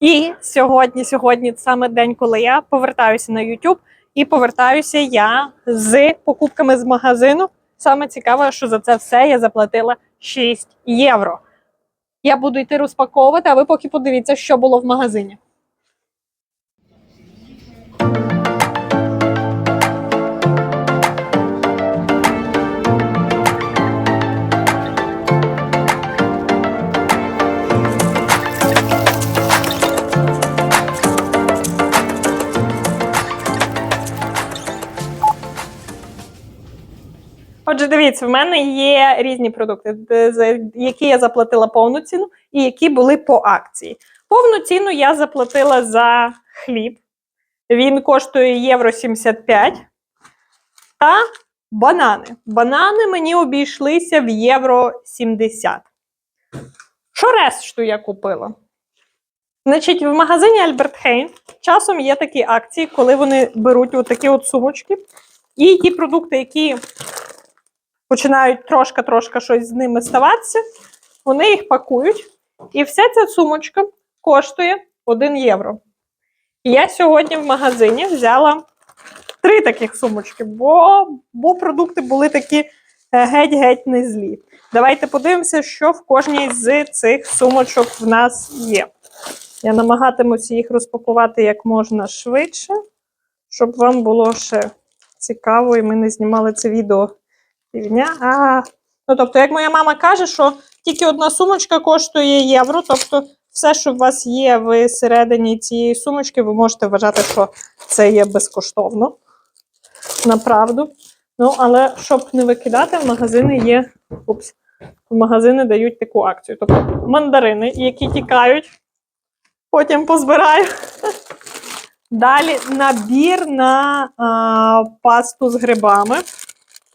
І сьогодні, сьогодні саме день, коли я повертаюся на YouTube, і повертаюся я з покупками з магазину. Саме цікаве, що за це все я заплатила 6 євро. Я буду йти розпаковувати, а ви поки подивіться, що було в магазині. Отже, дивіться, в мене є різні продукти, за які я заплатила повну ціну, і які були по акції. Повну ціну я заплатила за хліб. Він коштує євро 75. Та банани. Банани мені обійшлися в євро 70. Що решту я купила? Значить, в магазині Альберт Хейн часом є такі акції, коли вони беруть отакі от сумочки. І ті продукти, які починають трошки-трошки щось з ними ставатися, вони їх пакують. І вся ця сумочка коштує 1 євро. І я сьогодні в магазині взяла три таких сумочки, бо, бо продукти були такі е, геть-геть не злі. Давайте подивимося, що в кожній з цих сумочок в нас є. Я намагатимуся їх розпакувати як можна швидше, щоб вам було ще цікаво, і ми не знімали це відео півдня. А, ну, тобто, як моя мама каже, що тільки одна сумочка коштує євро. Тобто, все, що у вас є всередині цієї сумочки, ви можете вважати, що це є безкоштовно. Направду. Ну, але щоб не викидати, в магазини є. Упс, в магазини дають таку акцію. Тобто мандарини, які тікають, потім позбираю. Далі набір на а, пасту з грибами.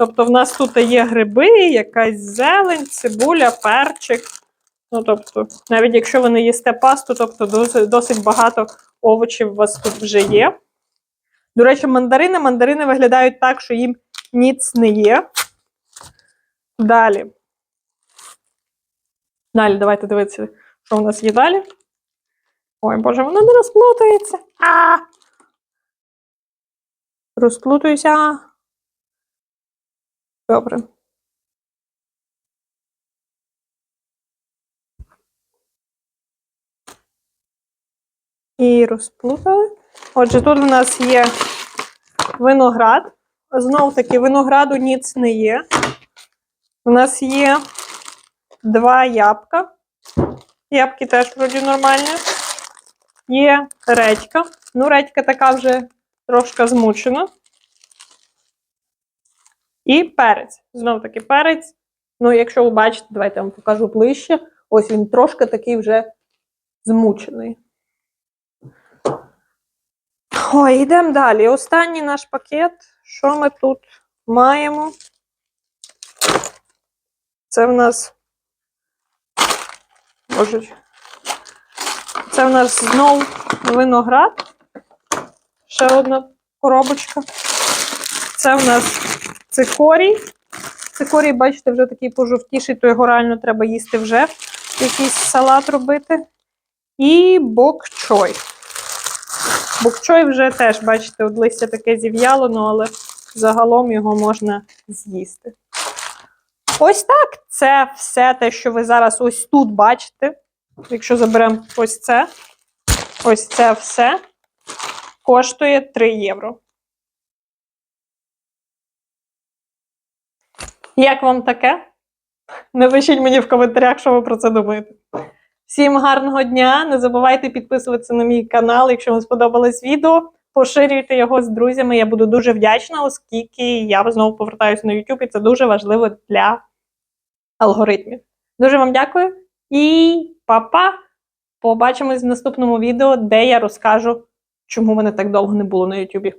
Тобто, в нас тут є гриби, якась зелень, цибуля, перчик. Ну, тобто, навіть якщо ви не їсте пасту, тобто досить, досить багато овочів у вас тут вже є. До речі, мандарини. Мандарини виглядають так, що їм ніц не є. Далі. Далі, давайте дивитися, що у нас є далі. Ой, Боже, воно не розплутується. А! Розплутуюся. Добре. І розплутали. Отже, тут у нас є виноград. Знов таки, винограду ніц не є. У нас є два ябка. Ябки теж вроді нормальні. Є редька. Ну, редька така вже трошки змучена. І перець. Знов таки перець. Ну, якщо ви бачите, давайте я вам покажу ближче. Ось він трошки такий вже змучений. Ой, йдемо далі. Останній наш пакет. Що ми тут маємо? Це в нас. Боже. Це в нас знов виноград. Ще одна коробочка. Це в нас цикорій. Цикорій, бачите, вже такий пожовтіший, то його реально треба їсти вже. Якийсь салат робити. І бокчой. Бокчой вже теж, бачите, от листя таке зів'яло, ну, але загалом його можна з'їсти. Ось так. Це все те, що ви зараз ось тут бачите. Якщо заберемо ось це, ось це все коштує 3 євро. Як вам таке? Напишіть мені в коментарях, що ви про це думаєте. Всім гарного дня! Не забувайте підписуватися на мій канал, якщо вам сподобалось відео. Поширюйте його з друзями. Я буду дуже вдячна, оскільки я знову повертаюся на YouTube, і це дуже важливо для алгоритмів. Дуже вам дякую і па-па! Побачимось в наступному відео, де я розкажу, чому мене так довго не було на YouTube.